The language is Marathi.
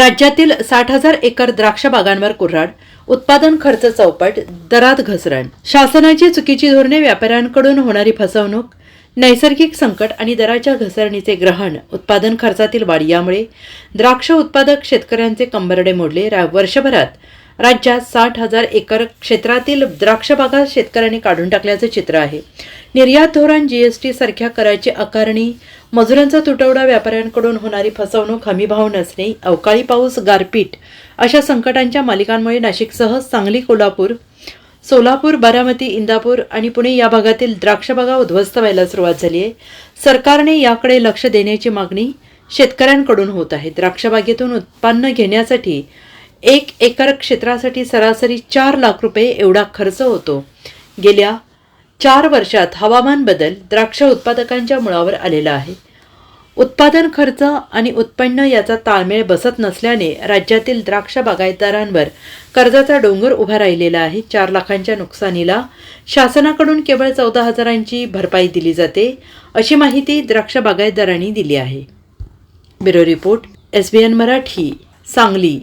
राज्यातील साठ हजार एकर द्राक्ष बागांवर कुऱ्हाड उत्पादन खर्च चौपट दरात घसरण. शासनाची चुकीची धोरणे व्यापाऱ्यांकडून होणारी फसवणूक नैसर्गिक संकट आणि दराच्या घसरणीचे ग्रहण उत्पादन खर्चातील वाढ यामुळे द्राक्ष उत्पादक शेतकऱ्यांचे कंबरडे मोडले. रा- वर्षभरात राज्यात साठ हजार एकर क्षेत्रातील द्राक्ष बागा शेतकऱ्यांनी काढून टाकल्याचं चित्र आहे. निर्यात धोरण जीएसटी सारख्या कराची आकारणी मजुरांचा तुटवडा व्यापाऱ्यांकडून होणारी फसवणूक हमीभाव नसणे अवकाळी पाऊस गारपीट अशा संकटांच्या मालिकांमुळे नाशिकसह सांगली कोल्हापूर सोलापूर बारामती इंदापूर आणि पुणे या भागातील द्राक्षबागा उद्ध्वस्त व्हायला सुरुवात झाली आहे सरकारने याकडे लक्ष देण्याची मागणी शेतकऱ्यांकडून होत आहे. द्राक्षबागेतून उत्पन्न घेण्यासाठी एक एकर क्षेत्रासाठी सरासरी चार लाख रुपये एवढा खर्च होतो. गेल्या चार वर्षात हवामान बदल द्राक्ष उत्पादकांच्या मुळावर आलेला आहे. उत्पादन खर्च आणि उत्पन्न याचा ताळमेळ बसत नसल्याने राज्यातील द्राक्ष बागायतदारांवर कर्जाचा डोंगर उभा राहिलेला आहे. चार लाखांच्या नुकसानीला शासनाकडून केवळ चौदा हजारांची भरपाई दिली जाते अशी माहिती द्राक्ष बागायतदारांनी दिली आहे. Bureau report S B N Marathi Sangli.